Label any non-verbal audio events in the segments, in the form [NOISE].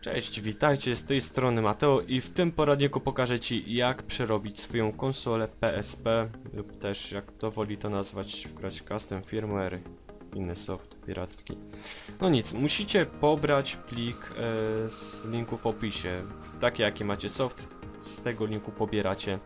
Cześć, witajcie, z tej strony Mateo i w tym poradniku pokażę Ci jak przerobić swoją konsolę PSP lub też jak to woli to nazwać, wgrać custom firmware, inny soft piracki. No nic, musicie pobrać plik e, z linku w opisie, taki jaki macie soft, z tego linku pobieracie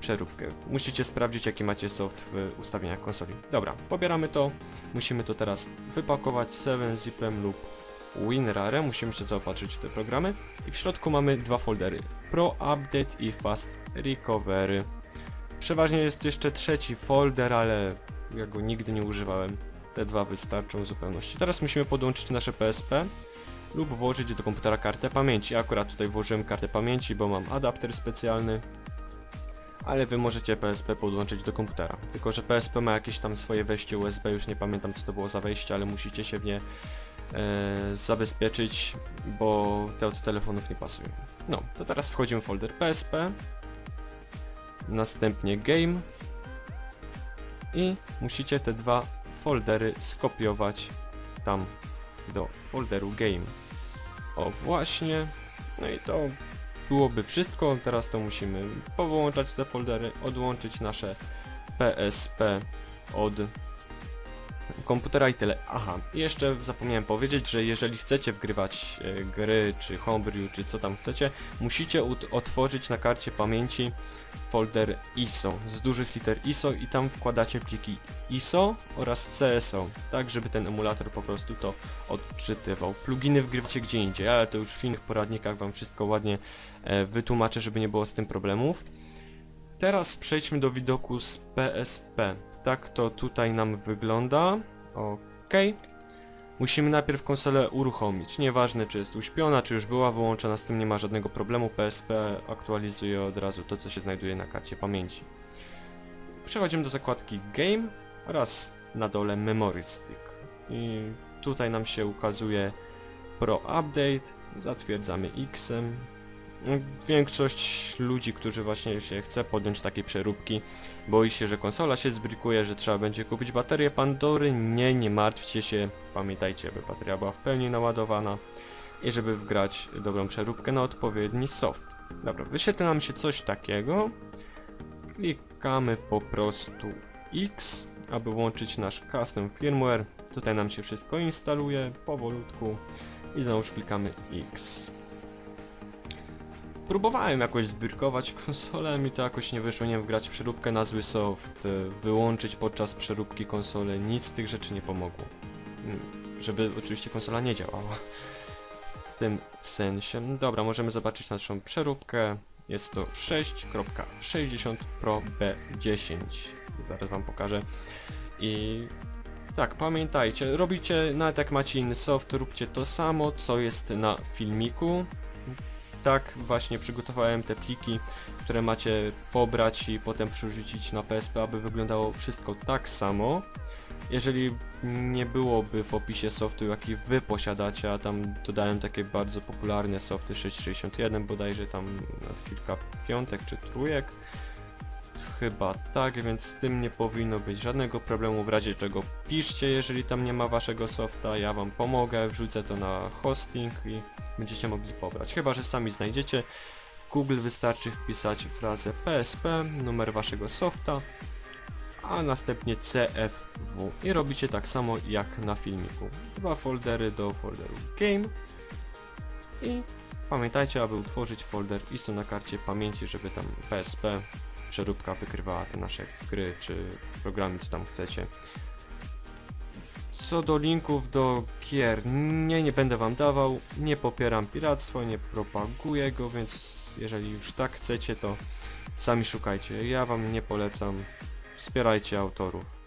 przeróbkę. Musicie sprawdzić jaki macie soft w ustawieniach konsoli. Dobra, pobieramy to, musimy to teraz wypakować 7-zipem lub WinRAR, musimy się zaopatrzyć te programy. I w środku mamy dwa foldery. Pro Update i Fast Recovery. Przeważnie jest jeszcze trzeci folder, ale ja go nigdy nie używałem. Te dwa wystarczą w zupełności. Teraz musimy podłączyć nasze PSP lub włożyć do komputera kartę pamięci. Ja akurat tutaj włożyłem kartę pamięci, bo mam adapter specjalny ale wy możecie PSP podłączyć do komputera. Tylko, że PSP ma jakieś tam swoje wejście USB, już nie pamiętam co to było za wejście, ale musicie się w nie zabezpieczyć, bo te od telefonów nie pasują. No, to teraz wchodzimy w folder PSP, następnie Game i musicie te dwa foldery skopiować tam do folderu Game. O właśnie, no i to byłoby wszystko, teraz to musimy powyłączać te foldery, odłączyć nasze PSP od komputera i tyle. Aha, i jeszcze zapomniałem powiedzieć, że jeżeli chcecie wgrywać e, gry, czy homebrew, czy co tam chcecie, musicie otworzyć na karcie pamięci folder ISO z dużych liter ISO i tam wkładacie pliki ISO oraz CSO, tak żeby ten emulator po prostu to odczytywał. Pluginy wgrywacie gdzie indziej, ale to już w innych poradnikach wam wszystko ładnie e, wytłumaczę, żeby nie było z tym problemów. Teraz przejdźmy do widoku z PSP. Tak to tutaj nam wygląda. Ok. Musimy najpierw konsolę uruchomić. Nieważne czy jest uśpiona, czy już była wyłączona, z tym nie ma żadnego problemu. PSP aktualizuje od razu to, co się znajduje na karcie pamięci. Przechodzimy do zakładki Game oraz na dole Memory Stick. I tutaj nam się ukazuje Pro Update. Zatwierdzamy X. Większość ludzi, którzy właśnie się chce podjąć takiej przeróbki, boi się, że konsola się zbrikuje, że trzeba będzie kupić baterię Pandory. Nie, nie martwcie się. Pamiętajcie, aby bateria była w pełni naładowana i żeby wgrać dobrą przeróbkę na odpowiedni soft. Dobra, wyświetla nam się coś takiego. Klikamy po prostu X, aby włączyć nasz custom firmware. Tutaj nam się wszystko instaluje powolutku i znowu klikamy X. Próbowałem jakoś zbirkować [LAUGHS] konsolę, mi to jakoś nie wyszło, nie wiem, wgrać przeróbkę na zły soft, y, wyłączyć podczas przeróbki konsolę, nic z tych rzeczy nie pomogło. Mm, Żeby oczywiście konsola nie działała. W tym sensie. Dobra, możemy zobaczyć naszą przeróbkę. Jest to 6.60 Pro B10. Zaraz wam pokażę. I tak, pamiętajcie, robicie, nawet jak macie inny soft, róbcie to samo, co jest na filmiku. Tak właśnie przygotowałem te pliki, które macie pobrać i potem przerzucić na PSP, aby wyglądało wszystko tak samo. Jeżeli nie byłoby w opisie softu, jaki wy posiadacie, a tam dodałem takie bardzo popularne softy 661, bodajże tam kilka piątek czy trójek. Chyba tak, więc z tym nie powinno być żadnego problemu, w razie czego piszcie, jeżeli tam nie ma waszego softa, ja wam pomogę, wrzucę to na hosting i będziecie mogli pobrać. Chyba, że sami znajdziecie. W Google wystarczy wpisać frazę PSP, numer waszego softa, a następnie CFW i robicie tak samo jak na filmiku. Dwa foldery do folderu Game i pamiętajcie, aby utworzyć folder ISO na karcie pamięci, żeby tam PSP przeróbka wykrywała te nasze gry czy programy, co tam chcecie. Co do linków do gier, nie, nie będę wam dawał, nie popieram piractwa, nie propaguję go, więc jeżeli już tak chcecie, to sami szukajcie. Ja wam nie polecam, wspierajcie autorów.